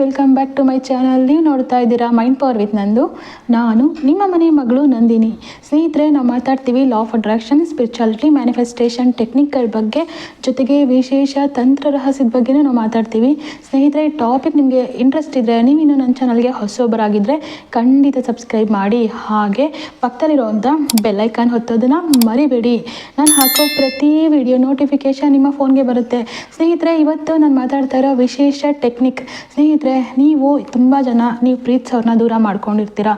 Welcome back to my channel ನೀವು ನೋಡ್ತಾ ಇದ್ದೀರಾ ಮೈಂಡ್ ಪವರ್ ವಿತ್ ನಂದು. ನಾನು ನಿಮ್ಮ ಮನೆ ಮಗಳು ನಂದಿನಿ. ಸ್ನೇಹಿತರೆ, ನಾವು ಮಾತಾಡ್ತೀವಿ law of attraction spirituality manifestation ಟೆಕ್ನಿಕ್ಗಳ ಬಗ್ಗೆ. ಜೊತೆಗೆ ವಿಶೇಷ ತಂತ್ರ ರಹಸ್ಯದ ಬಗ್ಗೆನೂ ನಾವು ಮಾತಾಡ್ತೀವಿ. ಸ್ನೇಹಿತರೆ ಟಾಪಿಕ್ ನಿಮಗೆ ಇಂಟ್ರೆಸ್ಟ್ ಇದ್ದರೆ ನೀವು ನನ್ನ ಚಾನಲ್ಗೆ ಹೊಸೊಬ್ಬರಾಗಿದ್ದರೆ ಖಂಡಿತ ಸಬ್ಸ್ಕ್ರೈಬ್ ಮಾಡಿ. ಹಾಗೆ ಪಕ್ಕದಲ್ಲಿರುವಂಥ ಬೆಲ್ಲೈಕಾನ್ ಹೊತ್ತೋದನ್ನು ಮರಿಬೇಡಿ. ನಾನು ಹಾಕೋ ಪ್ರತಿ ವಿಡಿಯೋ ನೋಟಿಫಿಕೇಶನ್ ನಿಮ್ಮ ಫೋನ್ಗೆ ಬರುತ್ತೆ. ಸ್ನೇಹಿತರೆ, ಇವತ್ತು ನಾನು ಮಾತಾಡ್ತಾ ಇರೋ ವಿಶೇಷ ಟೆಕ್ನಿಕ್ ಸ್ನೇಹಿತರೆ ನೀವು ತುಂಬ ಜನ ನೀವು ಪ್ರೀತಿಸೋರನ್ನ ದೂರ ಮಾಡ್ಕೊಂಡಿರ್ತೀರ?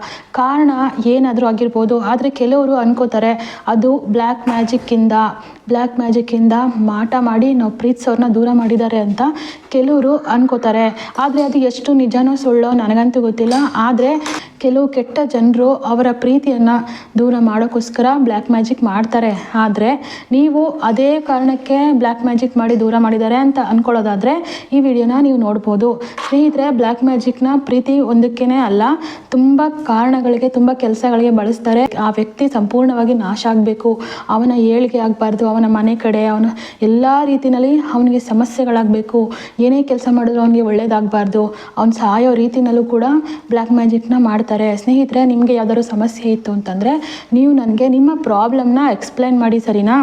ಕಾರಣ ಏನಾದರೂ ಆಗಿರ್ಬೋದು, ಆದರೆ ಕೆಲವರು ಅನ್ಕೋತಾರೆ, ಅದು ಬ್ಲ್ಯಾಕ್ ಮ್ಯಾಜಿಕ್ಕಿಂದ ಬ್ಲ್ಯಾಕ್ ಮ್ಯಾಜಿಕ್ಕಿಂದ ಮಾಟ ಮಾಡಿ ನಾವು ಪ್ರೀತಿಸೋರನ್ನ ದೂರ ಮಾಡಿದ್ದಾರೆ ಅಂತ ಕೆಲವರು ಅನ್ಕೋತಾರೆ. ಆದರೆ ಅದು ಎಷ್ಟು ನಿಜನೋ ಸುಳ್ಳೋ ನನಗಂತೂ ಗೊತ್ತಿಲ್ಲ. ಆದರೆ ಕೆಲವು ಕೆಟ್ಟ ಜನರು ಅವರ ಪ್ರೀತಿಯನ್ನು ದೂರ ಮಾಡೋಕ್ಕೋಸ್ಕರ ಬ್ಲ್ಯಾಕ್ ಮ್ಯಾಜಿಕ್ ಮಾಡ್ತಾರೆ. ಆದರೆ ನೀವು ಅದೇ ಕಾರಣಕ್ಕೆ ಬ್ಲ್ಯಾಕ್ ಮ್ಯಾಜಿಕ್ ಮಾಡಿ ದೂರ ಮಾಡಿದ್ದಾರೆ ಅಂತ ಅಂದ್ಕೊಳ್ಳೋದಾದರೆ ಈ ವಿಡಿಯೋನ ನೀವು ನೋಡ್ಬೋದು. ಸ್ನೇಹಿತರೆ ಬ್ಲ್ಯಾಕ್ ಮ್ಯಾಜಿಕ್ನ ಪ್ರೀತಿ ಒಂದಕ್ಕೇ ಅಲ್ಲ, ತುಂಬ ಕಾರಣಗಳಿಗೆ, ತುಂಬ ಕೆಲಸಗಳಿಗೆ ಬಳಸ್ತಾರೆ. ಆ ವ್ಯಕ್ತಿ ಸಂಪೂರ್ಣವಾಗಿ ನಾಶ ಆಗಬೇಕು. ಅವನ ಏಳಿಗೆ ಆಗಬಾರ್ದು, ಅವನ ಮನೆ ಕಡೆ, ಅವನ ಎಲ್ಲ ರೀತಿಯಲ್ಲಿ ಅವನಿಗೆ ಸಮಸ್ಯೆಗಳಾಗಬೇಕು. ಏನೇ ಕೆಲಸ ಮಾಡಿದ್ರು ಅವನಿಗೆ ಒಳ್ಳೇದಾಗಬಾರ್ದು. ಅವ್ನು ಸಾಯೋ ರೀತಿಯಲ್ಲೂ ಕೂಡ ಬ್ಲ್ಯಾಕ್ ಮ್ಯಾಜಿಕ್ನ ಮಾಡ್ತಾರೆ ಸ್ನೇಹಿತರೆ, ನಿಮಗೆ ಯಾವ್ದಾದ್ರು ಸಮಸ್ಯೆ ಇತ್ತು ಅಂತಂದರೆ, ನೀವು ನನಗೆ ನಿಮ್ಮ ಪ್ರಾಬ್ಲಮ್ನ ಎಕ್ಸ್ಪ್ಲೈನ್ ಮಾಡಿ ಸರಿನಾ?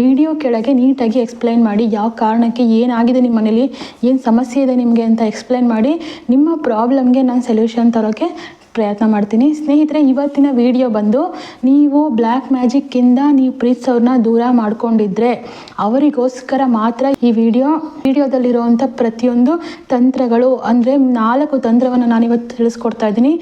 ವಿಡಿಯೋ ಕೆಳಗೆ ನೀಟಾಗಿ ಎಕ್ಸ್ಪ್ಲೈನ್ ಮಾಡಿ, ಯಾವ ಕಾರಣಕ್ಕೆ ಏನಾಗಿದೆ ನಿಮ್ಮ ಮನೇಲಿ, ಏನು ಸಮಸ್ಯೆ ಇದೆ ನಿಮಗೆ ಅಂತ ಎಕ್ಸ್ಪ್ಲೈನ್ ಮಾಡಿ, ನಿಮ್ಮ ಪ್ರಾಬ್ಲಮ್ಗೆ ನಾನು ಸೊಲ್ಯೂಷನ್ ತರೋಕ್ಕೆ ಪ್ರಯತ್ನ ಮಾಡ್ತೀನಿ. ಸ್ನೇಹಿತರೆ, ಇವತ್ತಿನ ವಿಡಿಯೋ ಬಂದು, ನೀವು ಬ್ಲ್ಯಾಕ್ ಮ್ಯಾಜಿಕ್ಕಿಂದ ನೀವು ಪ್ರೀತ್ಸವ್ರನ್ನ ದೂರ ಮಾಡ್ಕೊಂಡಿದ್ರೆ, ಅವರಿಗೋಸ್ಕರ ಮಾತ್ರ ಈ ವಿಡಿಯೋ, ವಿಡಿಯೋದಲ್ಲಿರುವಂಥ ಪ್ರತಿಯೊಂದು ತಂತ್ರಗಳು, ಅಂದರೆ ನಾಲ್ಕು ತಂತ್ರವನ್ನು ನಾನಿವತ್ತು ತಿಳಿಸ್ಕೊಡ್ತಾ ಇದ್ದೀನಿ.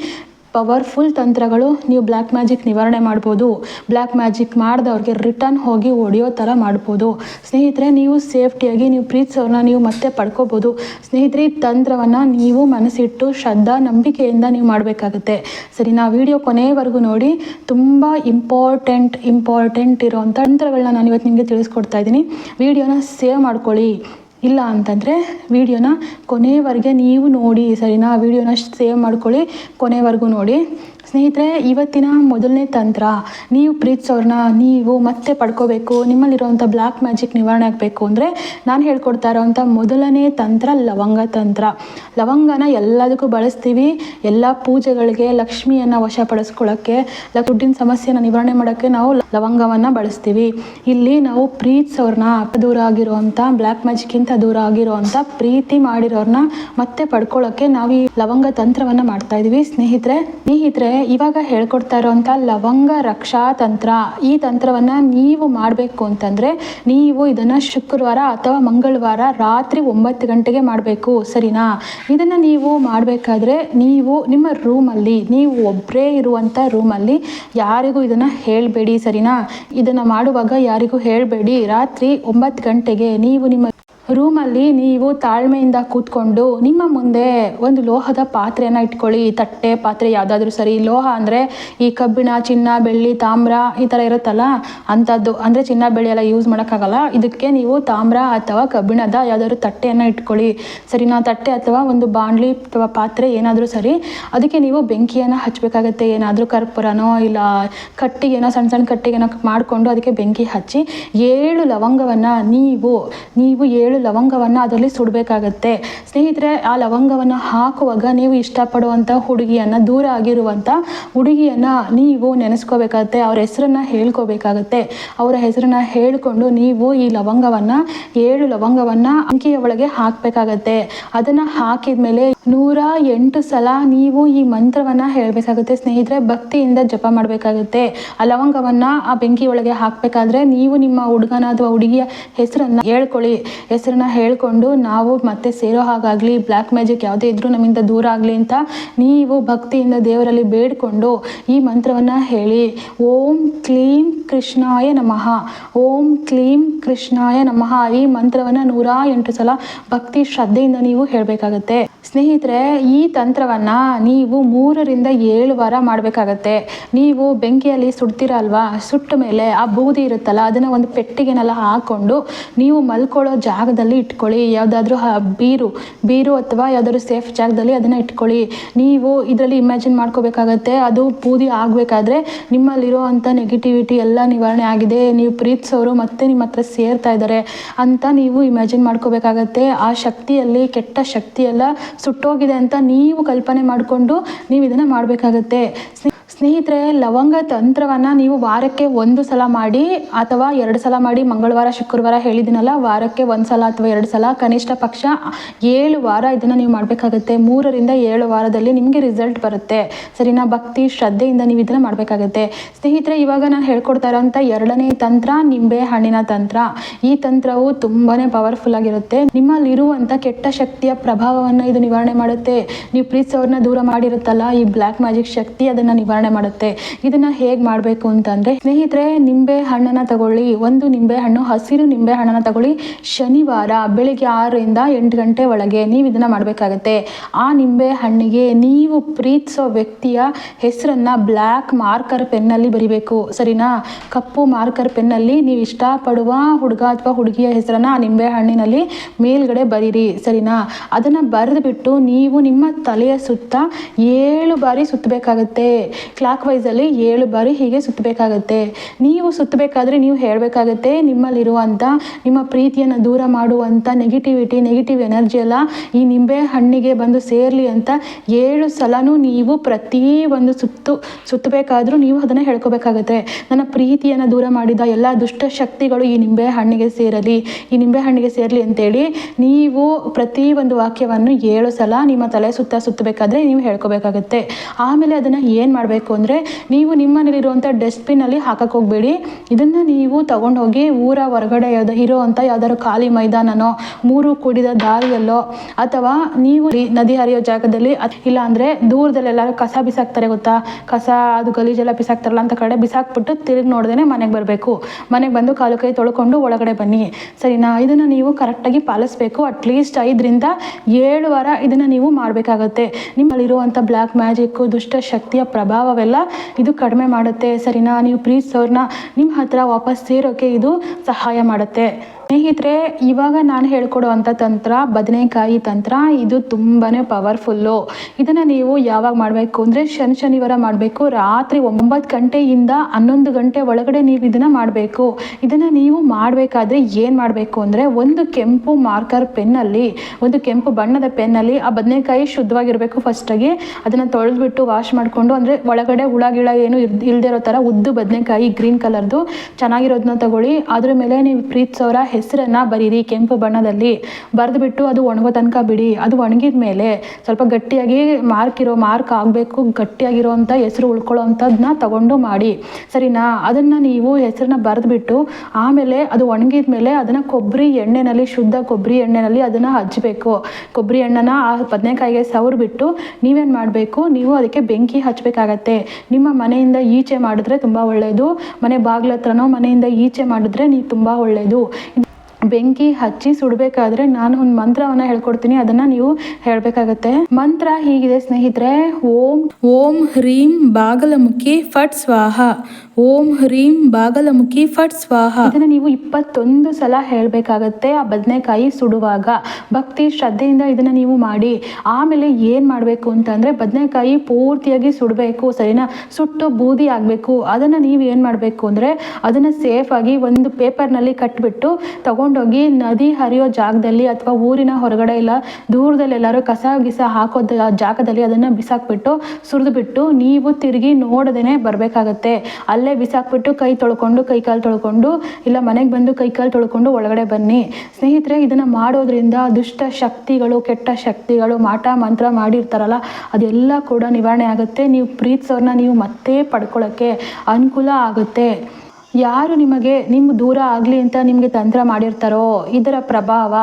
ಪವರ್ಫುಲ್ ತಂತ್ರಗಳು, ನೀವು ಬ್ಲ್ಯಾಕ್ ಮ್ಯಾಜಿಕ್ ನಿವಾರಣೆ ಮಾಡ್ಬೋದು. ಬ್ಲ್ಯಾಕ್ ಮ್ಯಾಜಿಕ್ ಮಾಡಿದವ್ರಿಗೆ ರಿಟರ್ನ್ ಹೋಗಿ ಹೊಡೆಯೋ ಥರ ಮಾಡ್ಬೋದು. ಸ್ನೇಹಿತರೆ, ನೀವು ಸೇಫ್ಟಿಯಾಗಿ ನೀವು ಪ್ರೀತಿಸೋರ್ನ ನೀವು ಮತ್ತೆ ಪಡ್ಕೋಬೋದು. ಸ್ನೇಹಿತರೆ, ಈ ತಂತ್ರವನ್ನು ನೀವು ಮನಸ್ಸಿಟ್ಟು ಶ್ರದ್ಧಾ, ನಂಬಿಕೆಯಿಂದ ನೀವು ಮಾಡಬೇಕಾಗುತ್ತೆ. ಸರಿ, ನಾವು ವಿಡಿಯೋ ಕೊನೆಯವರೆಗೂ ನೋಡಿ. ತುಂಬ ಇಂಪಾರ್ಟೆಂಟ್ ಇಂಪಾರ್ಟೆಂಟ್ ಇರೋವಂಥ ತಂತ್ರಗಳನ್ನ ನಾನು ಇವತ್ತು ನಿಮಗೆ ತಿಳಿಸ್ಕೊಡ್ತಾ ಇದ್ದೀನಿ. ವಿಡಿಯೋನ ಸೇವ್ ಮಾಡ್ಕೊಳ್ಳಿ. ಇಲ್ಲ ಅಂತಂದರೆ ವಿಡಿಯೋನ ಕೊನೆಯವರೆಗೆ ನೀವು ನೋಡಿ ಸರಿನಾ? ವೀಡಿಯೋನ ಸೇವ್ ಮಾಡ್ಕೊಳ್ಳಿ ಕೊನೆವರೆಗೂ ನೋಡಿ. ಸ್ನೇಹಿತರೆ, ಇವತ್ತಿನ ಮೊದಲನೇ ತಂತ್ರ, ನೀವು ಪ್ರೀತಿಸೋರ್ನ, ನೀವು ಮತ್ತೆ ಪಡ್ಕೋಬೇಕು, ನಿಮ್ಮಲ್ಲಿರುವಂಥ ಬ್ಲ್ಯಾಕ್ ಮ್ಯಾಜಿಕ್ ನಿವಾರಣೆ ಆಗಬೇಕು ಅಂದರೆ ನಾನು ಹೇಳ್ಕೊಡ್ತಾ ಇರೋವಂಥ ಮೊದಲನೇ ತಂತ್ರ ಲವಂಗ ತಂತ್ರ. ಲವಂಗನ ಎಲ್ಲದಕ್ಕೂ ಬಳಸ್ತೀವಿ, ಎಲ್ಲ ಪೂಜೆಗಳಿಗೆ, ಲಕ್ಷ್ಮಿಯನ್ನು ವಶಪಡಿಸ್ಕೊಳ್ಳೋಕ್ಕೆ ದುಡ್ಡಿನ ಸಮಸ್ಯೆನ ನಿವಾರಣೆ ಮಾಡೋಕ್ಕೆ ನಾವು ಲವಂಗವನ್ನು ಬಳಸ್ತೀವಿ. ಇಲ್ಲಿ ನಾವು ಪ್ರೀತಿಸೋರ್ನ, ದೂರ ಆಗಿರುವಂಥ ಬ್ಲ್ಯಾಕ್ ಮ್ಯಾಜಿಕ್ಕಿಂತ ದೂರ ಆಗಿರುವಂಥ, ಪ್ರೀತಿ ಮಾಡಿರೋರ್ನ ಮತ್ತೆ ಪಡ್ಕೊಳ್ಳೋಕ್ಕೆ ನಾವು ಈ ಲವಂಗ ತಂತ್ರವನ್ನು ಮಾಡ್ತಾ ಇದ್ದೀವಿ ಸ್ನೇಹಿತರೆ ಸ್ನೇಹಿತರೆ ಇವಾಗ ಹೇಳ್ಕೊಡ್ತಾ ಇರೋವಂಥ ಲವಂಗ ರಕ್ಷಾ ತಂತ್ರ, ಈ ತಂತ್ರವನ್ನು ನೀವು ಮಾಡಬೇಕು ಅಂತಂದರೆ ನೀವು ಇದನ್ನು ಶುಕ್ರವಾರ ಅಥವಾ ಮಂಗಳವಾರ ರಾತ್ರಿ ಒಂಬತ್ತು ಗಂಟೆಗೆ ಮಾಡಬೇಕು, ಸರಿನಾ? ಇದನ್ನು ನೀವು ಮಾಡಬೇಕಾದ್ರೆ ನೀವು ನಿಮ್ಮ ರೂಮಲ್ಲಿ, ನೀವು ಒಬ್ಬರೇ ಇರುವಂಥ ರೂಮಲ್ಲಿ ಯಾರಿಗೂ ಇದನ್ನು ಹೇಳಬೇಡಿ, ಸರಿನಾ? ಇದನ್ನು ಮಾಡುವಾಗ ಯಾರಿಗೂ ಹೇಳಬೇಡಿ, ರಾತ್ರಿ ಒಂಬತ್ತು ಗಂಟೆಗೆ ನೀವು ನಿಮ್ಮ ರೂಮಲ್ಲಿ ನೀವು ತಾಳ್ಮೆಯಿಂದ ಕೂತ್ಕೊಂಡು ನಿಮ್ಮ ಮುಂದೆ ಒಂದು ಲೋಹದ ಪಾತ್ರೆಯನ್ನು ಇಟ್ಕೊಳ್ಳಿ. ತಟ್ಟೆ, ಪಾತ್ರೆ ಯಾವುದಾದ್ರೂ ಸರಿ. ಲೋಹ ಅಂದರೆ ಈ ಕಬ್ಬಿಣ, ಚಿನ್ನ, ಬೆಳ್ಳಿ, ತಾಮ್ರ ಈ ಥರ ಇರುತ್ತಲ್ಲ ಅಂಥದ್ದು ಅಂದರೆ ಚಿನ್ನ, ಬೆಳ್ಳಿ ಎಲ್ಲ ಯೂಸ್ ಮಾಡೋಕ್ಕಾಗಲ್ಲ. ಇದಕ್ಕೆ ನೀವು ತಾಮ್ರ ಅಥವಾ ಕಬ್ಬಿಣದ ಯಾವುದಾದ್ರು ತಟ್ಟೆಯನ್ನು ಇಟ್ಕೊಳ್ಳಿ. ಸರಿನಾ ತಟ್ಟೆ ಅಥವಾ ಒಂದು ಬಾಣಲಿ ಅಥವಾ ಪಾತ್ರೆ ಏನಾದರೂ ಸರಿ, ಅದಕ್ಕೆ ನೀವು ಬೆಂಕಿಯನ್ನು ಹಚ್ಚಬೇಕಾಗತ್ತೆ ಏನಾದರೂ ಕರ್ಪೂರನೋ ಇಲ್ಲ ಕಟ್ಟಿಗೆನೋ ಸಣ್ಣ ಸಣ್ಣ ಕಟ್ಟಿಗೆನೋ ಮಾಡಿಕೊಂಡು ಅದಕ್ಕೆ ಬೆಂಕಿ ಹಚ್ಚಿ, ಏಳು ಲವಂಗವನ್ನು ನೀವು ನೀವು ಏಳು ಲವಂಗವನ್ನು ಅದರಲ್ಲಿ ಸುಡಬೇಕಾಗತ್ತೆ. ಸ್ನೇಹಿತರೆ, ಆ ಲವಂಗವನ್ನು ಹಾಕುವಾಗ ನೀವು ಇಷ್ಟಪಡುವಂಥ ಹುಡುಗಿಯನ್ನು, ದೂರ ಆಗಿರುವಂಥ ಹುಡುಗಿಯನ್ನು ನೀವು ನೆನೆಸ್ಕೋಬೇಕಾಗತ್ತೆ, ಅವ್ರ ಹೆಸರನ್ನ ಹೇಳ್ಕೋಬೇಕಾಗತ್ತೆ. ಅವರ ಹೆಸರನ್ನ ಹೇಳಿಕೊಂಡು ನೀವು ಈ ಲವಂಗವನ್ನು, ಏಳು ಲವಂಗವನ್ನು ಅಂಕಿಯ ಒಳಗೆ ಹಾಕಬೇಕಾಗತ್ತೆ. ಅದನ್ನು ಹಾಕಿದ ಮೇಲೆ ನೂರ ಎಂಟು ಸಲ ನೀವು ಈ ಮಂತ್ರವನ್ನು ಹೇಳಬೇಕಾಗುತ್ತೆ. ಸ್ನೇಹಿತರೆ, ಭಕ್ತಿಯಿಂದ ಜಪ ಮಾಡಬೇಕಾಗುತ್ತೆ. ಆ ಲವಂಗವನ್ನು ಆ ಬೆಂಕಿ ಒಳಗೆ ಹಾಕಬೇಕಾದ್ರೆ ನೀವು ನಿಮ್ಮ ಹುಡುಗನ ಅಥವಾ ಹುಡುಗಿಯ ಹೆಸರನ್ನು ಹೇಳ್ಕೊಳ್ಳಿ. ಹೆಸರನ್ನ ಹೇಳ್ಕೊಂಡು ನಾವು ಮತ್ತೆ ಸೇರೋ ಹಾಗಾಗಲಿ ಬ್ಲ್ಯಾಕ್ ಮ್ಯಾಜಿಕ್ ಯಾವುದೇ ಇದ್ರೂ ನಮ್ಮಿಂದ ದೂರ ಆಗಲಿ ಅಂತ ನೀವು ಭಕ್ತಿಯಿಂದ ದೇವರಲ್ಲಿ ಬೇಡಿಕೊಂಡು ಈ ಮಂತ್ರವನ್ನು ಹೇಳಿ. ಓಂ ಕ್ಲೀಂ ಕೃಷ್ಣಾಯ ನಮಃ. ಓಂ ಕ್ಲೀಂ ಕೃಷ್ಣಾಯ ನಮಃ. ಈ ಮಂತ್ರವನ್ನು ನೂರ ಎಂಟು ಸಲ ಭಕ್ತಿ ಶ್ರದ್ಧೆಯಿಂದ ನೀವು ಹೇಳಬೇಕಾಗತ್ತೆ. ಸ್ನೇಹಿತರೆ, ಈ ತಂತ್ರವನ್ನು ನೀವು ಮೂರರಿಂದ ಏಳು ವಾರ ಮಾಡಬೇಕಾಗತ್ತೆ. ನೀವು ಬೆಂಕಿಯಲ್ಲಿ ಸುಡ್ತೀರ ಅಲ್ವಾ? ಸುಟ್ಟ ಮೇಲೆ ಆ ಬೂದಿ ಇರುತ್ತಲ್ಲ, ಅದನ್ನು ಒಂದು ಪೆಟ್ಟಿಗೆನೆಲ್ಲ ಹಾಕ್ಕೊಂಡು ನೀವು ಮಲ್ಕೊಳ್ಳೋ ಜಾಗದಲ್ಲಿ ಜಾಗದಲ್ಲಿ ಇಟ್ಕೊಳ್ಳಿ. ಯಾವುದಾದ್ರೂ ಬೀರು ಬೀರು ಅಥವಾ ಯಾವುದಾದ್ರು ಸೇಫ್ ಜಾಗದಲ್ಲಿ ಅದನ್ನು ಇಟ್ಕೊಳ್ಳಿ. ನೀವು ಇದರಲ್ಲಿ ಇಮ್ಯಾಜಿನ್ ಮಾಡ್ಕೋಬೇಕಾಗತ್ತೆ. ಅದು ಬೂದಿ ಆಗಬೇಕಾದ್ರೆ ನಿಮ್ಮಲ್ಲಿರೋ ಅಂಥ ನೆಗೆಟಿವಿಟಿ ಎಲ್ಲ ನಿವಾರಣೆ ಆಗಿದೆ. ನೀವು ಪ್ರೀತಿಸೋರು ಮತ್ತೆ ನಿಮ್ಮ ಹತ್ರ ಸೇರ್ತಾ ಇದ್ದಾರೆ ಅಂತ ನೀವು ಇಮ್ಯಾಜಿನ್ ಮಾಡ್ಕೋಬೇಕಾಗತ್ತೆ. ಆ ಶಕ್ತಿಯಲ್ಲಿ, ಕೆಟ್ಟ ಶಕ್ತಿಯೆಲ್ಲ ಸುಟ್ಟೋಗಿದೆ ಅಂತ ನೀವು ಕಲ್ಪನೆ ಮಾಡಿಕೊಂಡು ನೀವು ಇದನ್ನು ಮಾಡಬೇಕಾಗತ್ತೆ. ಸ್ನೇಹಿತರೆ, ಲವಂಗ ತಂತ್ರವನ್ನು ನೀವು ವಾರಕ್ಕೆ ಒಂದು ಸಲ ಮಾಡಿ ಅಥವಾ ಎರಡು ಸಲ ಮಾಡಿ, ಮಂಗಳವಾರ, ಶುಕ್ರವಾರ ಹೇಳಿದ್ದೀನಲ್ಲ, ವಾರಕ್ಕೆ ಒಂದು ಸಲ ಅಥವಾ ಎರಡು ಸಲ, ಕನಿಷ್ಠ ಪಕ್ಷ ಏಳು ವಾರ ಇದನ್ನು ನೀವು ಮಾಡಬೇಕಾಗುತ್ತೆ. ಮೂರರಿಂದ ಏಳು ವಾರದಲ್ಲಿ ನಿಮಗೆ ರಿಸಲ್ಟ್ ಬರುತ್ತೆ. ಸರಿನಾ? ಭಕ್ತಿ, ಶ್ರದ್ಧೆಯಿಂದ ನೀವು ಇದನ್ನು ಮಾಡಬೇಕಾಗುತ್ತೆ. ಸ್ನೇಹಿತರೆ, ಇವಾಗ ನಾನು ಹೇಳ್ಕೊಡ್ತಾ ಇರೋಂಥ ಎರಡನೇ ತಂತ್ರ ನಿಂಬೆ ಹಣ್ಣಿನ ತಂತ್ರ. ಈ ತಂತ್ರವು ತುಂಬಾ ಪವರ್ಫುಲ್ ಆಗಿರುತ್ತೆ. ನಿಮ್ಮಲ್ಲಿರುವಂಥ ಕೆಟ್ಟ ಶಕ್ತಿಯ ಪ್ರಭಾವವನ್ನು ಇದು ನಿವಾರಣೆ ಮಾಡುತ್ತೆ. ನೀವು ಪ್ರೀತ್ಸವ್ರನ್ನ ದೂರ ಮಾಡಿರುತ್ತಲ್ಲ, ಈ ಬ್ಲ್ಯಾಕ್ ಮ್ಯಾಜಿಕ್ ಶಕ್ತಿ ಅದನ್ನು ನಿವಾರಣೆ ಮಾಡುತ್ತೆ. ಇದನ್ನ ಹೇಗೆ ಮಾಡಬೇಕು ಅಂತಂದ್ರೆ, ಸ್ನೇಹಿತರೆ, ನಿಂಬೆ ಹಣ್ಣನ್ನ ತಗೊಳ್ಳಿ. ಒಂದು ನಿಂಬೆ ಹಣ್ಣು, ಹಸಿರು ನಿಂಬೆ ಹಣ್ಣನ್ನ ತಗೊಳ್ಳಿ ಶನಿವಾರ ಬೆಳಿಗ್ಗೆ ಆರರಿಂದ ಎಂಟು ಗಂಟೆ ಒಳಗೆ ನೀವು ಇದನ್ನ ಮಾಡಬೇಕಾಗತ್ತೆ. ಆ ನಿಂಬೆ ಹಣ್ಣಿಗೆ ನೀವು ಪ್ರೀತಿಸೋ ವ್ಯಕ್ತಿಯ ಹೆಸರನ್ನ ಬ್ಲ್ಯಾಕ್ ಮಾರ್ಕರ್ ಪೆನ್ನಲ್ಲಿ ಬರಿಬೇಕು. ಸರಿನಾ? ಕಪ್ಪು ಮಾರ್ಕರ್ ಪೆನ್ನಲ್ಲಿ ನೀವು ಇಷ್ಟಪಡುವ ಹುಡುಗ ಅಥವಾ ಹುಡುಗಿಯ ಹೆಸರನ್ನ ಆ ನಿಂಬೆ ಹಣ್ಣಿನಲ್ಲಿ ಮೇಲ್ಗಡೆ ಬರೀರಿ. ಸರಿನಾ? ಅದನ್ನ ಬರೆದು ಬಿಟ್ಟು ನೀವು ನಿಮ್ಮ ತಲೆಯ ಸುತ್ತ ಏಳು ಬಾರಿ ಸುತ್ತಬೇಕಾಗತ್ತೆ. ಕ್ಲಾಕ್ ವೈಸಲ್ಲಿ ಏಳು ಬಾರಿ ಹೀಗೆ ಸುತ್ತಬೇಕಾಗತ್ತೆ. ನೀವು ಸುತ್ತಬೇಕಾದ್ರೆ ನೀವು ಹೇಳಬೇಕಾಗತ್ತೆ ನಿಮ್ಮಲ್ಲಿರುವಂಥ ನಿಮ್ಮ ಪ್ರೀತಿಯನ್ನು ದೂರ ಮಾಡುವಂಥ ನೆಗೆಟಿವಿಟಿ ನೆಗೆಟಿವ್ ಎನರ್ಜಿ ಎಲ್ಲ ಈ ನಿಂಬೆ ಹಣ್ಣಿಗೆ ಬಂದು ಸೇರಲಿ ಅಂತ ಏಳು ಸಲನೂ ನೀವು ಪ್ರತಿ ಒಂದು ಸುತ್ತು, ಸುತ್ತಬೇಕಾದ್ರೂ ನೀವು ಅದನ್ನು ಹೇಳ್ಕೋಬೇಕಾಗತ್ತೆ. ನನ್ನ ಪ್ರೀತಿಯನ್ನು ದೂರ ಮಾಡಿದ ಎಲ್ಲ ದುಷ್ಟ ಶಕ್ತಿಗಳು ಈ ನಿಂಬೆ ಹಣ್ಣಿಗೆ ಸೇರಲಿ, ಈ ನಿಂಬೆ ಹಣ್ಣಿಗೆ ಸೇರಲಿ ಅಂತೇಳಿ ನೀವು ಪ್ರತಿ ಒಂದು ವಾಕ್ಯವನ್ನು ಏಳು ಸಲ ನಿಮ್ಮ ತಲೆ ಸುತ್ತ ಸುತ್ತಬೇಕಾದ್ರೆ ನೀವು ಹೇಳ್ಕೋಬೇಕಾಗತ್ತೆ. ಆಮೇಲೆ ಅದನ್ನು ಏನು ಮಾಡಬೇಕು? ಅಂದರೆ ನೀವು ನಿಮ್ಮನೇಲಿರುವಂಥ ಡಸ್ಟ್ಬಿನ್ನಲ್ಲಿ ಹಾಕಕ್ಕೆ ಹೋಗಬೇಡಿ. ಇದನ್ನು ನೀವು ತಗೊಂಡೋಗಿ ಊರ ಹೊರಗಡೆ ಯಾವುದೋ ಇರೋವಂಥ ಯಾವ್ದಾದ್ರು ಖಾಲಿ ಮೈದಾನನೋ, ಮೂರು ಕೂಡಿದ ದಾರಿಯಲ್ಲೋ, ಅಥವಾ ನೀವು ನದಿ ಹರಿಯೋ ಜಾಗದಲ್ಲಿ ಇಲ್ಲ ಅಂದರೆ ದೂರದಲ್ಲಿ ಎಲ್ಲರೂ ಕಸ ಬಿಸಾಕ್ತಾರೆ ಗೊತ್ತಾ? ಕಸ, ಅದು ಗಲೀಜೆಲ್ಲ ಬಿಸಾಕ್ತಾರಲ್ಲ ಅಂತ ಕಡೆ ಬಿಸಾಕ್ಬಿಟ್ಟು ತಿರುಗಿ ನೋಡ್ದೇ ಮನೆಗೆ ಬರಬೇಕು. ಮನೆಗೆ ಬಂದು ಕಾಲು ಕೈ ತೊಳ್ಕೊಂಡು ಒಳಗಡೆ ಬನ್ನಿ. ಸರಿನಾ? ಇದನ್ನು ನೀವು ಕರೆಕ್ಟಾಗಿ ಪಾಲಿಸ್ಬೇಕು. ಅಟ್ಲೀಸ್ಟ್ ಐದರಿಂದ ಏಳು ವಾರ ಇದನ್ನು ನೀವು ಮಾಡಬೇಕಾಗತ್ತೆ. ನಿಮ್ಮಲ್ಲಿರುವಂಥ ಬ್ಲ್ಯಾಕ್ ಮ್ಯಾಜಿಕ್ಕು ದುಷ್ಟ ಶಕ್ತಿಯ ಪ್ರಭಾವವೆಲ್ಲ ಇದು ಕಡಿಮೆ ಮಾಡುತ್ತೆ. ಸರಿನಾ? ನೀವು ಪ್ರೀತಿಸೋರ್ನ ನಿಮ್ಮ ಹತ್ರ ವಾಪಸ್ ಸೇರೋಕ್ಕೆ ಇದು ಸಹಾಯ ಮಾಡುತ್ತೆ. ಸ್ನೇಹಿತರೆ, ಇವಾಗ ನಾನು ಹೇಳ್ಕೊಡುವಂಥ ತಂತ್ರ, ಬದನೆಕಾಯಿ ತಂತ್ರ, ಇದು ತುಂಬಾ ಪವರ್ಫುಲ್ಲು. ಇದನ್ನು ನೀವು ಯಾವಾಗ ಮಾಡಬೇಕು ಅಂದರೆ ಶನಿ ಶನಿವಾರ ಮಾಡಬೇಕು. ರಾತ್ರಿ ಒಂಬತ್ತು ಗಂಟೆಯಿಂದ ಹನ್ನೊಂದು ಗಂಟೆ ಒಳಗಡೆ ನೀವು ಇದನ್ನು ಮಾಡಬೇಕು. ಇದನ್ನು ನೀವು ಮಾಡಬೇಕಾದ್ರೆ ಏನು ಮಾಡಬೇಕು ಅಂದರೆ ಒಂದು ಕೆಂಪು ಮಾರ್ಕರ್ ಪೆನ್ನಲ್ಲಿ, ಒಂದು ಕೆಂಪು ಬಣ್ಣದ ಪೆನ್ನಲ್ಲಿ ಆ ಬದನೆಕಾಯಿ ಶುದ್ಧವಾಗಿರಬೇಕು ಫಸ್ಟಾಗಿ ಅದನ್ನು ತೊಳೆದ್ಬಿಟ್ಟು ವಾಶ್ ಮಾಡಿಕೊಂಡು ಅಂದರೆ ಒಳಗಡೆ ಹುಳ ಗಿಳ ಏನು ಇಲ್ದಿರೋ ಥರ ಉದ್ದು ಬದನೆಕಾಯಿ ಗ್ರೀನ್ ಕಲರ್ದು ಚೆನ್ನಾಗಿರೋದನ್ನ ತಗೊಳ್ಳಿ. ಅದ್ರ ಮೇಲೆ ನೀವು ಪ್ರೀತಿಸೋರ ಹೆಸರನ್ನು ಬರೀರಿ, ಕೆಂಪು ಬಣ್ಣದಲ್ಲಿ ಬರೆದ್ಬಿಟ್ಟು ಅದು ಒಣಗೋ ತನಕ ಬಿಡಿ. ಅದು ಒಣಗಿದ ಮೇಲೆ ಸ್ವಲ್ಪ ಗಟ್ಟಿಯಾಗಿ ಮಾರ್ಕ್ ಇರೋ ಮಾರ್ಕ್ ಆಗಬೇಕು, ಗಟ್ಟಿಯಾಗಿರೋ ಅಂತ ಹೆಸರು ಉಳ್ಕೊಳ್ಳೋ ಅಂಥದ್ದನ್ನ ತಗೊಂಡು ಮಾಡಿ. ಸರಿನಾ? ಅದನ್ನು ನೀವು ಹೆಸರನ್ನ ಬರೆದ್ಬಿಟ್ಟು ಆಮೇಲೆ ಅದು ಒಣಗಿದ ಮೇಲೆ ಅದನ್ನು ಕೊಬ್ಬರಿ ಎಣ್ಣೆನಲ್ಲಿ, ಶುದ್ಧ ಕೊಬ್ಬರಿ ಎಣ್ಣೆನಲ್ಲಿ ಅದನ್ನು ಹಚ್ಚಬೇಕು ಕೊಬ್ಬರಿ ಎಣ್ಣೆನ ಆ ಬದನೆಕಾಯಿಗೆ ಸವರ್ಬಿಟ್ಟು ನೀವೇನು ಮಾಡಬೇಕು? ನೀವು ಅದಕ್ಕೆ ಬೆಂಕಿ ಹಚ್ಚಬೇಕಾಗತ್ತೆ ನಿಮ್ಮ ಮನೆಯಿಂದ ಈಚೆ ಮಾಡಿದ್ರೆ ತುಂಬ ಒಳ್ಳೆಯದು ಮನೆ ಬಾಗಿಲ ಹತ್ರನೋ ಮನೆಯಿಂದ ಈಚೆ ಮಾಡಿದ್ರೆ ನೀವು ತುಂಬ ಒಳ್ಳೆಯದು ಬೆಂಕಿ ಹಚ್ಚಿ ಸುಡಬೇಕಾದ್ರೆ ನಾನು ಒಂದು ಮಂತ್ರವನ್ನು ಹೇಳ್ಕೊಡ್ತೀನಿ, ಅದನ್ನು ನೀವು ಹೇಳಬೇಕಾಗತ್ತೆ. ಮಂತ್ರ ಹೀಗಿದೆ ಸ್ನೇಹಿತರೆ, ಓಂ ಓಂ ಹ್ರೀಂ ಬಾಗಲಮುಖಿ ಫಟ್ ಸ್ವಾಹ. ಓಂ ಹ್ರೀಂ ಬಾಗಲಮುಖಿ ಫಟ್ ಸ್ವಾಹ. ಇದನ್ನು ನೀವು ಇಪ್ಪತ್ತೊಂದು ಸಲ ಹೇಳಬೇಕಾಗತ್ತೆ ಆ ಬದನೆಕಾಯಿ ಸುಡುವಾಗ. ಭಕ್ತಿ, ಶ್ರದ್ಧೆಯಿಂದ ಇದನ್ನು ನೀವು ಮಾಡಿ. ಆಮೇಲೆ ಏನು ಮಾಡಬೇಕು ಅಂತಂದರೆ ಬದನೆಕಾಯಿ ಪೂರ್ತಿಯಾಗಿ ಸುಡಬೇಕು, ಸರಿನಾ? ಸುಟ್ಟು ಬೂದಿ ಆಗಬೇಕು. ಅದನ್ನು ನೀವು ಏನು ಮಾಡಬೇಕು ಅಂದರೆ, ಅದನ್ನು ಸೇಫಾಗಿ ಒಂದು ಪೇಪರ್ನಲ್ಲಿ ಕಟ್ಬಿಟ್ಟು ತಗೊಂಡೋಗಿ ನದಿ ಹರಿಯೋ ಜಾಗದಲ್ಲಿ ಅಥವಾ ಊರಿನ ಹೊರಗಡೆ ಇಲ್ಲ, ದೂರದಲ್ಲಿ ಎಲ್ಲರೂ ಕಸ ಗಿಸ ಹಾಕೋದ ಜಾಗದಲ್ಲಿ ಅದನ್ನು ಬಿಸಾಕ್ಬಿಟ್ಟು ಸುರಿದ್ಬಿಟ್ಟು ನೀವು ತಿರುಗಿ ನೋಡದೇನೆ ಬರಬೇಕಾಗತ್ತೆ. ಅಲ್ಲೇ ಬಿಸಾಕ್ಬಿಟ್ಟು ಕೈ ತೊಳ್ಕೊಂಡು, ಕೈ ಕಾಲು ತೊಳ್ಕೊಂಡು, ಇಲ್ಲ ಮನೆಗೆ ಬಂದು ಕೈ ಕಾಲು ತೊಳ್ಕೊಂಡು ಒಳಗಡೆ ಬನ್ನಿ. ಸ್ನೇಹಿತರೆ, ಇದನ್ನು ಮಾಡೋದ್ರಿಂದ ದುಷ್ಟ ಶಕ್ತಿಗಳು, ಕೆಟ್ಟ ಶಕ್ತಿಗಳು, ಮಾಟ, ಮಂತ್ರ ಮಾಡಿರ್ತಾರಲ್ಲ, ಅದೆಲ್ಲ ಕೂಡ ನಿವಾರಣೆ ಆಗುತ್ತೆ. ನೀವು ಪ್ರೀತಿಸೋರ್ನ ನೀವು ಮತ್ತೆ ಪಡ್ಕೊಳ್ಳೋಕ್ಕೆ ಅನುಕೂಲ ಆಗುತ್ತೆ. ಯಾರು ನಿಮಗೆ ನಿಮ್ಮ ದೂರ ಆಗಲಿ ಅಂತ ನಿಮಗೆ ತಂತ್ರ ಮಾಡಿರ್ತಾರೋ, ಇದರ ಪ್ರಭಾವ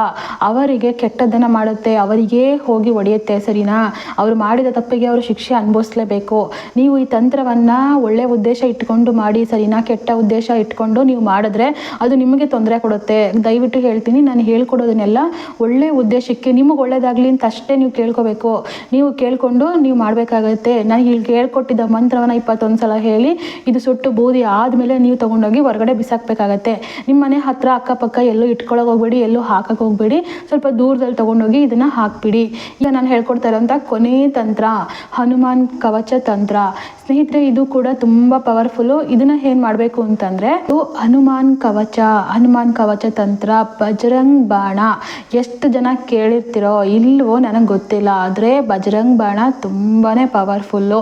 ಅವರಿಗೆ ಕೆಟ್ಟದ್ದನ್ನು ಮಾಡುತ್ತೆ, ಅವರಿಗೇ ಹೋಗಿ ಒಡೆಯುತ್ತೆ, ಸರಿನಾ? ಅವರು ಮಾಡಿದ ತಪ್ಪಿಗೆ ಅವರು ಶಿಕ್ಷೆ ಅನುಭವಿಸ್ಲೇಬೇಕು. ನೀವು ಈ ತಂತ್ರವನ್ನು ಒಳ್ಳೆ ಉದ್ದೇಶ ಇಟ್ಕೊಂಡು ಮಾಡಿ, ಸರಿನಾ? ಕೆಟ್ಟ ಉದ್ದೇಶ ಇಟ್ಕೊಂಡು ನೀವು ಮಾಡಿದ್ರೆ ಅದು ನಿಮಗೆ ತೊಂದರೆ ಕೊಡುತ್ತೆ. ದಯವಿಟ್ಟು ಹೇಳ್ತೀನಿ, ನಾನು ಹೇಳ್ಕೊಡೋದನ್ನೆಲ್ಲ ಒಳ್ಳೆ ಉದ್ದೇಶಕ್ಕೆ, ನಿಮಗೆ ಒಳ್ಳೇದಾಗಲಿ ಅಂತ ಅಷ್ಟೇ ನೀವು ಕೇಳ್ಕೋಬೇಕು. ನೀವು ಕೇಳಿಕೊಂಡು ನೀವು ಮಾಡಬೇಕಾಗುತ್ತೆ. ನಾನು ಇಲ್ಲಿ ಹೇಳ್ಕೊಟ್ಟಿದ್ದ ಮಂತ್ರವನ್ನು ಇಪ್ಪತ್ತೊಂದು ಸಲ ಹೇಳಿ, ಇದು ಸುಟ್ಟು ಬೂದಿ ಆದಮೇಲೆ ನೀವು ತೊಗೊಂಡು ತೊಗೊಂಡೋಗಿ ಹೊರಗಡೆ ಬಿಸಾಕಬೇಕಾಗತ್ತೆ. ನಿಮ್ಮ ಮನೆ ಹತ್ರ ಅಕ್ಕಪಕ್ಕ ಎಲ್ಲೂ ಇಟ್ಕೊಳಕ್ಕೆ ಹೋಗ್ಬೇಡಿ, ಎಲ್ಲೂ ಹಾಕಕ್ಕೆ ಹೋಗ್ಬೇಡಿ. ಸ್ವಲ್ಪ ದೂರದಲ್ಲಿ ತೊಗೊಂಡೋಗಿ ಇದನ್ನು ಹಾಕ್ಬಿಡಿ. ಈಗ ನಾನು ಹೇಳ್ಕೊಡ್ತಾ ಇರೋಂಥ ಕೊನೆ ತಂತ್ರ, ಹನುಮಾನ್ ಕವಚ ತಂತ್ರ. ಸ್ನೇಹಿತರೆ, ಇದು ಕೂಡ ತುಂಬ ಪವರ್ಫುಲ್ಲು ಇದನ್ನು ಏನು ಮಾಡಬೇಕು ಅಂತಂದರೆ, ಇದು ಹನುಮಾನ್ ಕವಚ ಹನುಮಾನ್ ಕವಚ ತಂತ್ರ, ಬಜರಂಗ್ ಬಾಣ. ಎಷ್ಟು ಜನ ಕೇಳಿರ್ತಿರೋ ಇಲ್ವೋ ನನಗೆ ಗೊತ್ತಿಲ್ಲ, ಆದರೆ ಬಜರಂಗ್ ಬಾಣ ತುಂಬಾ ಪವರ್ಫುಲ್ಲು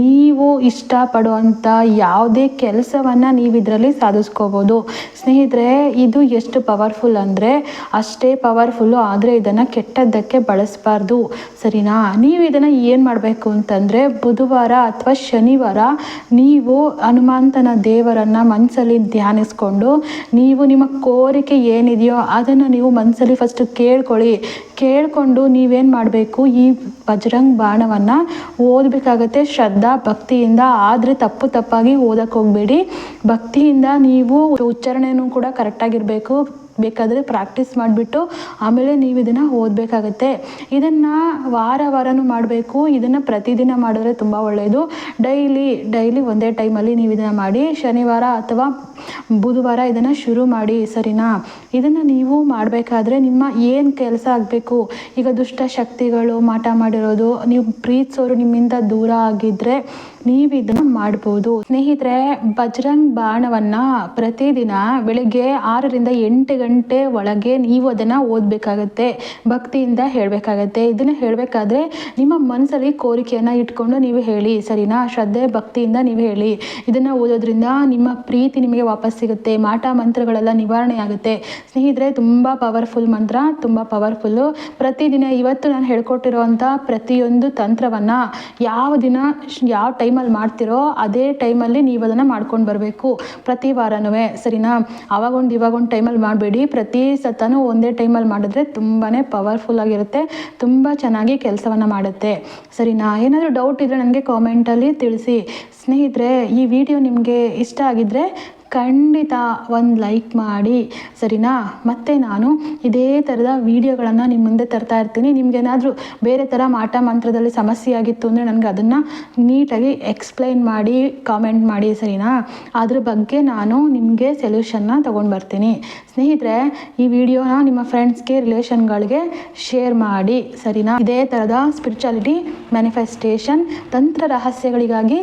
ನೀವು ಇಷ್ಟಪಡುವಂಥ ಯಾವುದೇ ಕೆಲಸವನ್ನು ನೀವು ಇದರಲ್ಲಿ ಸಾಧಿಸ್ಕೋಬೋದು. ಸ್ನೇಹಿತರೆ, ಇದು ಎಷ್ಟು ಪವರ್ಫುಲ್ ಅಂದರೆ ಅಷ್ಟೇ ಪವರ್ಫುಲ್ಲು ಆದರೆ ಇದನ್ನು ಕೆಟ್ಟದ್ದಕ್ಕೆ ಬಳಸಬಾರ್ದು. ಸರಿನಾ? ನೀವು ಇದನ್ನು ಏನು ಮಾಡಬೇಕು ಅಂತಂದರೆ ಬುಧವಾರ ಅಥವಾ ಶನಿವಾರ ನೀವು ಹನುಮಂತನ ದೇವರನ್ನು ಮನಸ್ಸಲ್ಲಿ ಧ್ಯಾನಿಸ್ಕೊಂಡು ನೀವು ನಿಮ್ಮ ಕೋರಿಕೆ ಏನಿದೆಯೋ ಅದನ್ನು ನೀವು ಮನಸ್ಸಲ್ಲಿ ಫಸ್ಟ್ ಕೇಳ್ಕೊಳ್ಳಿ. ಕೇಳಿಕೊಂಡು ನೀವೇನು ಮಾಡಬೇಕು ಈ ಬಜರಂಗ್ ಬಾಣವನ್ನು ಓದಬೇಕಾಗತ್ತೆ. ಶ್ರದ್ಧಾ, ಭಕ್ತಿಯಿಂದ, ಆದರೆ ತಪ್ಪು ತಪ್ಪಾಗಿ ಓದಕ್ಕೆ ಹೋಗಬೇಡಿ. ಭಕ್ತಿಯಿಂದ ನೀವು ಉಚ್ಚಾರಣೆನೂ ಕೂಡ ಕರೆಕ್ಟಾಗಿರಬೇಕು ಬೇಕಾದರೆ ಪ್ರಾಕ್ಟೀಸ್ ಮಾಡಿಬಿಟ್ಟು ಆಮೇಲೆ ನೀವು ಇದನ್ನು ಓದಬೇಕಾಗತ್ತೆ. ಇದನ್ನು ವಾರ ವಾರನೂ ಮಾಡಬೇಕು. ಇದನ್ನು ಪ್ರತಿದಿನ ಮಾಡಿದ್ರೆ ತುಂಬ ಒಳ್ಳೆಯದು ಡೈಲಿ ಡೈಲಿ ಒಂದೇ ಟೈಮಲ್ಲಿ ನೀವು ಇದನ್ನು ಮಾಡಿ, ಶನಿವಾರ ಅಥವಾ ಬುಧವಾರ ಇದನ್ನು ಶುರು ಮಾಡಿ, ಸರಿನಾ? ಇದನ್ನು ನೀವು ಮಾಡಬೇಕಾದ್ರೆ ನಿಮ್ಮ ಏನು ಕೆಲಸ ಆಗಬೇಕು? ಈಗ ದುಷ್ಟ ಶಕ್ತಿಗಳು ಮಾಟ ಮಾಡಿರೋದು, ನೀವು ಪ್ರೀತಿಸೋರು ನಿಮ್ಮಿಂದ ದೂರ ಆಗಿದ್ದರೆ ನೀವು ಇದನ್ನು ಮಾಡಬಹುದು ಸ್ನೇಹಿತರೆ, ಬಜರಂಗ್ ಬಾಣವನ್ನ ಪ್ರತಿದಿನ ಬೆಳಿಗ್ಗೆ ಆರರಿಂದ ಎಂಟು ಗಂಟೆ ಒಳಗೆ ನೀವು ಅದನ್ನ ಓದಬೇಕಾಗತ್ತೆ, ಭಕ್ತಿಯಿಂದ ಹೇಳಬೇಕಾಗತ್ತೆ. ಇದನ್ನು ಹೇಳಬೇಕಾದ್ರೆ ನಿಮ್ಮ ಮನಸ್ಸಲ್ಲಿ ಕೋರಿಕೆಯನ್ನು ಇಟ್ಕೊಂಡು ನೀವು ಹೇಳಿ, ಸರಿನಾ? ಶ್ರದ್ಧೆ, ಭಕ್ತಿಯಿಂದ ನೀವು ಹೇಳಿ. ಇದನ್ನು ಓದೋದ್ರಿಂದ ನಿಮ್ಮ ಪ್ರೀತಿ ನಿಮಗೆ ವಾಪಸ್ ಸಿಗುತ್ತೆ, ಮಾಟ ಮಂತ್ರಗಳೆಲ್ಲ ನಿವಾರಣೆ ಆಗುತ್ತೆ. ಸ್ನೇಹಿತರೆ, ತುಂಬ ಪವರ್ಫುಲ್ ಮಂತ್ರ, ತುಂಬ ಪವರ್ಫುಲ್ಲು ಪ್ರತಿದಿನ ಇವತ್ತು ನಾನು ಹೇಳ್ಕೊಟ್ಟಿರೋವಂಥ ಪ್ರತಿಯೊಂದು ತಂತ್ರವನ್ನು ಯಾವ ದಿನ, ಯಾವ ಯಾವ ಟೈಮಲ್ಲಿ ಮಾಡ್ತಿರೋ ಅದೇ ಟೈಮಲ್ಲಿ ನೀವು ಅದನ್ನು ಮಾಡ್ಕೊಂಡು ಬರಬೇಕು. ಪ್ರತಿ ವಾರನೂ ಸರಿನಾ? ಅವಾಗೊಂದು ಇವಾಗೊಂದು ಟೈಮಲ್ಲಿ ಮಾಡಬೇಡಿ. ಪ್ರತಿ ಸತನೂ ಒಂದೇ ಟೈಮಲ್ಲಿ ಮಾಡಿದ್ರೆ ತುಂಬಾ ಪವರ್ಫುಲ್ ಆಗಿರುತ್ತೆ, ತುಂಬ ಚೆನ್ನಾಗಿ ಕೆಲಸವನ್ನು ಮಾಡುತ್ತೆ. ಸರಿನಾ? ಏನಾದರೂ ಡೌಟ್ ಇದ್ದರೆ ನನಗೆ ಕಾಮೆಂಟಲ್ಲಿ ತಿಳಿಸಿ. ಸ್ನೇಹಿತರೆ, ಈ ವಿಡಿಯೋ ನಿಮಗೆ ಇಷ್ಟ ಆಗಿದ್ದರೆ ಖಂಡಿತ ಒಂದು ಲೈಕ್ ಮಾಡಿ, ಸರಿನಾ? ಮತ್ತು ನಾನು ಇದೇ ಥರದ ವೀಡಿಯೋಗಳನ್ನು ನಿಮ್ಮ ಮುಂದೆ ತರ್ತಾ ಇರ್ತೀನಿ. ನಿಮಗೇನಾದರೂ ಬೇರೆ ಥರ ಮಾಟ ಮಂತ್ರದಲ್ಲಿ ಸಮಸ್ಯೆ ಆಗಿತ್ತು ಅಂದರೆ ನನಗೆ ಅದನ್ನು ನೀಟಾಗಿ ಎಕ್ಸ್ಪ್ಲೈನ್ ಮಾಡಿ ಕಾಮೆಂಟ್ ಮಾಡಿ, ಸರಿನಾ? ಅದ್ರ ಬಗ್ಗೆ ನಾನು ನಿಮಗೆ ಸೊಲ್ಯೂಷನ್ನ ತೊಗೊಂಡು ಬರ್ತೀನಿ. ಸ್ನೇಹಿತರೆ, ಈ ವಿಡಿಯೋನ ನಿಮ್ಮ ಫ್ರೆಂಡ್ಸ್ಗೆ ರಿಲೇಷನ್ಗಳಿಗೆ ಶೇರ್ ಮಾಡಿ, ಸರಿನಾ? ಇದೇ ಥರದ ಸ್ಪಿರಿಚುಯಾಲಿಟಿ ಮ್ಯಾನಿಫೆಸ್ಟೇಷನ್ ತಂತ್ರ ರಹಸ್ಯಗಳಿಗಾಗಿ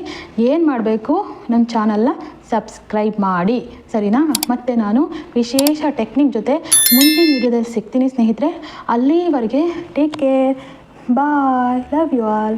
ಏನು ಮಾಡಬೇಕು? ನನ್ನ ಚಾನಲ್ನ ಸಬ್ಸ್ಕ್ರೈಬ್ ಮಾಡಿ, ಸರಿನಾ? ಮತ್ತು ನಾನು ವಿಶೇಷ ಟೆಕ್ನಿಕ್ ಜೊತೆ ಮುಂದಿನ ವಿಡಿಯೋದಲ್ಲಿ ಸಿಗ್ತೀನಿ ಸ್ನೇಹಿತರೆ. ಅಲ್ಲಿವರೆಗೆ take care bye love you all